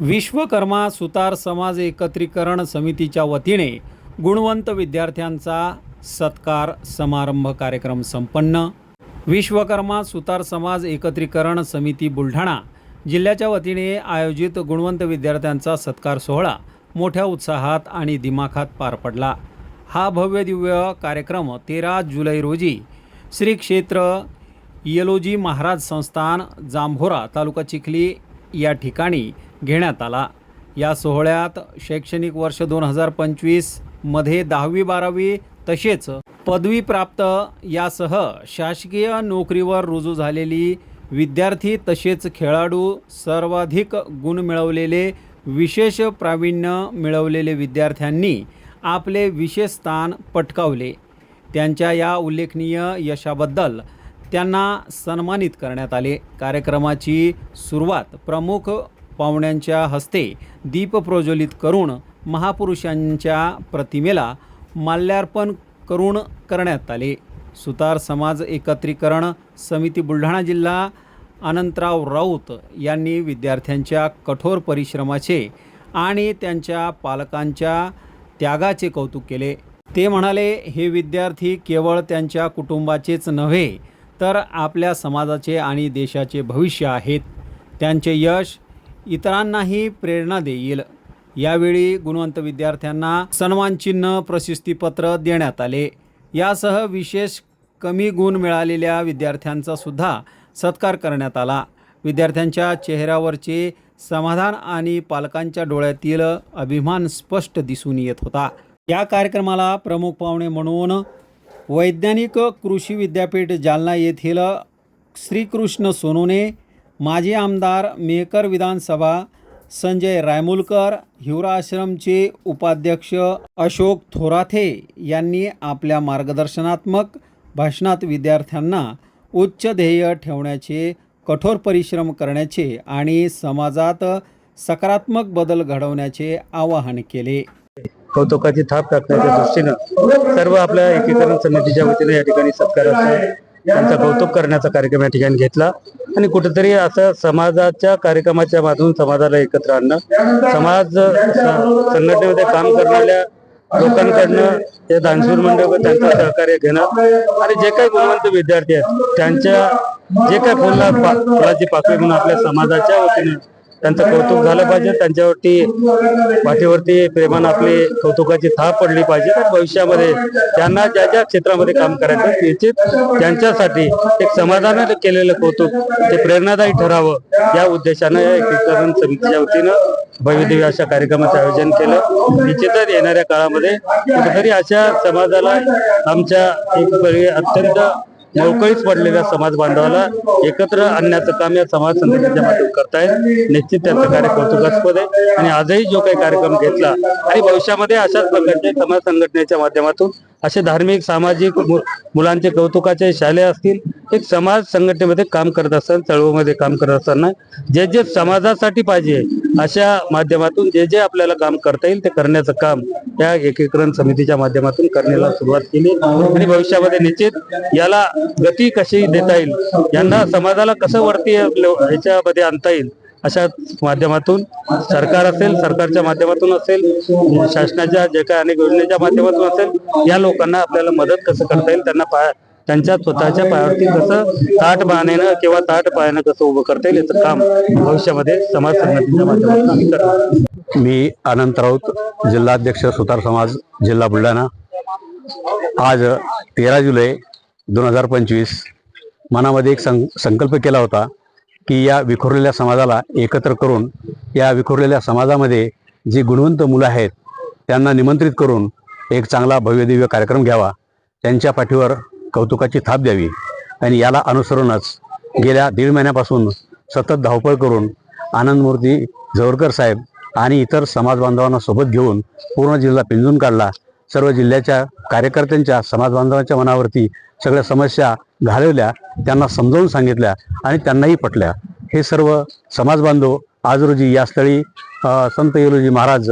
विश्वकर्मा सुतार समाज एकत्रीकरण समितीच्या वतीने गुणवंत विद्यार्थ्यांचा सत्कार समारंभ कार्यक्रम संपन्न. विश्वकर्मा सुतार समाज एकत्रीकरण समिती बुलढाणा जिल्ह्याच्या वतीने आयोजित गुणवंत विद्यार्थ्यांचा सत्कार सोहळा मोठ्या उत्साहात आणि दिमाखात पार पडला. हा भव्य दिव्य कार्यक्रम तेरा जुलै रोजी श्री क्षेत्र येलोजी महाराज संस्थान जांभोरा तालुका चिखली या ठिकाणी घेण्यात आला. या सोहळ्यात शैक्षणिक वर्ष दोन हजार पंचवीसमध्ये दहावी बारावी तसेच पदवीप्राप्त यासह शासकीय नोकरीवर रुजू झालेली विद्यार्थी तसेच खेळाडू सर्वाधिक गुण मिळवलेले विशेष प्रावीण्य मिळवलेले विद्यार्थ्यांनी आपले विशेष स्थान पटकावले. त्यांच्या या उल्लेखनीय यशाबद्दल त्यांना सन्मानित करण्यात आले. कार्यक्रमाची सुरुवात प्रमुख पाहुण्यांच्या हस्ते दीप प्रज्वलित करून महापुरुषांच्या प्रतिमेला माल्यार्पण करून करण्यात आले. सुतार समाज एकत्रीकरण समिती बुलढाणा जिल्हा अनंतराव राऊत यांनी विद्यार्थ्यांच्या कठोर परिश्रमाचे आणि त्यांच्या पालकांच्या त्यागाचे कौतुक केले. ते म्हणाले हे विद्यार्थी केवळ त्यांच्या कुटुंबाचेच नव्हे तर आपल्या समाजाचे आणि देशाचे भविष्य आहेत. त्यांचे यश इतरांनाही प्रेरणा देईल. यावेळी गुणवंत विद्यार्थ्यांना सन्मानचिन्ह प्रशस्तीपत्र देण्यात आले. यासह विशेष कमी गुण मिळालेल्या विद्यार्थ्यांचा सुद्धा सत्कार करण्यात आला. विद्यार्थ्यांच्या चेहऱ्यावरचे समाधान आणि पालकांच्या डोळ्यातील अभिमान स्पष्ट दिसून येत होता. या कार्यक्रमाला प्रमुख पाहुणे म्हणून वैज्ञानिक कृषी विद्यापीठ जालना येथील श्रीकृष्ण सोनोने माजी आमदार मेहकर विधानसभा संजय रायमुलकर हिवराश्रमचे उपाध्यक्ष अशोक थोराथे यांनी आपल्या मार्गदर्शनात्मक भाषणात विद्यार्थ्यांना उच्च ध्येय ठेवण्याचे कठोर परिश्रम करण्याचे आणि समाजात सकारात्मक बदल घडवण्याचे आवाहन केले. कौतुकाची थाप टाकण्याच्या दृष्टीनं सर्व आपल्या एकीकरण समितीच्या वतीने या ठिकाणी सत्काराचं त्यांचा कौतुक करण्याचा कार्यक्रम या ठिकाणी घेतला. आणि कुठेतरी असं समाजाच्या कार्यक्रमाच्या माध्यमातून समाजाला एकत्र आणणं समाज संघटनेमध्ये काम करणाऱ्या लोकांकडनं ते दानशूर मंडळ त्यांचं सहकार्य घेणं आणि जे काही गुणवंत विद्यार्थी आहेत त्यांच्या जे काही फुला फुलाची पाकळी म्हणून आपल्या समाजाच्या वतीनं त्यांचं कौतुक झालं पाहिजे त्यांच्यावरती पाठीवरती प्रेमानं आपली कौतुकाची थाप पडली पाहिजे. तर भविष्यामध्ये त्यांना ज्या ज्या क्षेत्रामध्ये काम करायचं निश्चित त्यांच्यासाठी एक समाधानाने केलेलं कौतुक ते प्रेरणादायी ठरावं या उद्देशानं या एकीकरण समितीच्या वतीनं भव्यदिव्य अशा कार्यक्रमाचं आयोजन केलं. निश्चितच येणाऱ्या काळामध्ये कुठेतरी अशा समाजाला आमच्या एक अत्यंत मोकळीच पडलेल्या समाज बांधवाला एकत्र आणण्याचं काम या समाज संघटनेच्या माध्यमातून करतायत. निश्चित त्यांचं कार्य कौतुकास्पद आहे. आणि आजही जो काही कार्यक्रम घेतला आणि भविष्यामध्ये अशाच प्रकारचे समाज संघटनेच्या माध्यमातून असे धार्मिक सामाजिक मु- मुलांचे कौतुकाचे शाले असतील एक समाज संघटनेमध्ये काम करत असताना चळवळीमध्ये काम करत असताना जे जे समाजासाठी पाहिजे अशा माध्यमातून जे जे आपल्याला काम करता येईल ते करण्याचं काम या एकीकरण समितीच्या माध्यमातून करण्याला सुरुवात केली. आणि भविष्यामध्ये निश्चित याला गती कशी देता येईल? यांना समाजाला कसं वरती ह्याच्यामध्ये आणता येईल? अशा माध्यमातून सरकार असेल सरकारच्या माध्यमातून असेल शासनाच्या जे काही अनेक योजनेच्या माध्यमातून असेल या लोकांना आपल्याला मदत कसं करता येईल? त्यांना पाय त्यांच्या स्वतःच्या पायावरती कसं ताट बाण्यानं किंवा ताट पायानं कसं उभं करता येईल याचं काम भविष्यामध्ये समाज संघटनेच्या माध्यमातून आम्ही करणार मी अनंत राऊत जिल्हाध्यक्ष सुतार समाज जिल्हा बुलढाणा. आज तेरा जुलै दोन हजार पंचवीस मनामध्ये एक सं संकल्प केला होता की या विखुरलेल्या समाजाला एकत्र करून या विखुरलेल्या समाजामध्ये जी गुणवंत मुलं आहेत त्यांना निमंत्रित करून एक चांगला भव्यदिव्य कार्यक्रम घ्यावा. त्यांच्या पाठीवर कौतुकाची थाप द्यावी आणि याला अनुसरूनच गेल्या दीड महिन्यापासून सतत धावपळ करून आनंदमूर्ती जवळकर साहेब आणि इतर समाज बांधवांना सोबत घेऊन पूर्ण जिल्हा पिंजून काढला. सर्व जिल्ह्याच्या कार्यकर्त्यांच्या समाज बांधवांच्या मनावरती सगळ्या समस्या घालवल्या त्यांना समजावून सांगितल्या आणि त्यांनाही पटल्या. हे सर्व समाज बांधव आज रोजी या स्थळी संत येलोजी महाराज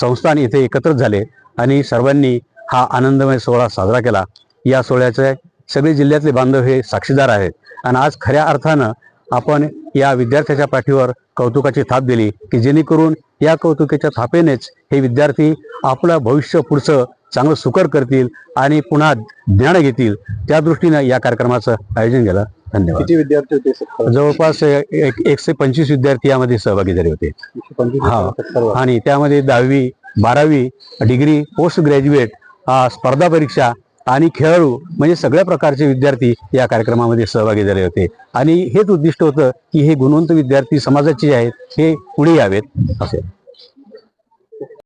संस्थान इथे एकत्र झाले आणि सर्वांनी हा आनंदमय सोहळा साजरा केला. या सोहळ्याचे सगळे जिल्ह्यातले बांधव हे साक्षीदार आहेत. आणि आज खऱ्या अर्थानं आपण या विद्यार्थ्याच्या पाठीवर कौतुकाची थाप दिली की जेणेकरून या कौतुकाच्या थापेनेच हे विद्यार्थी आपलं भविष्य पुढचं चांगलं सुकर करतील आणि पुन्हा ज्ञान घेतील. त्या दृष्टीनं या कार्यक्रमाचं आयोजन केलं. धन्यवाद. किती विद्यार्थी होते जवळपास एक एकशे पंचवीस विद्यार्थी यामध्ये सहभागी झाले होते. हा. आणि त्यामध्ये दहावी बारावी डिग्री पोस्ट ग्रॅज्युएट स्पर्धा परीक्षा आणि खेळाडू म्हणजे सगळ्या प्रकारचे विद्यार्थी या कार्यक्रमामध्ये सहभागी झाले होते. आणि हेच उद्दिष्ट होतं की हे गुणवंत विद्यार्थी समाजाचे जे आहेत हे पुढे यावेत असे.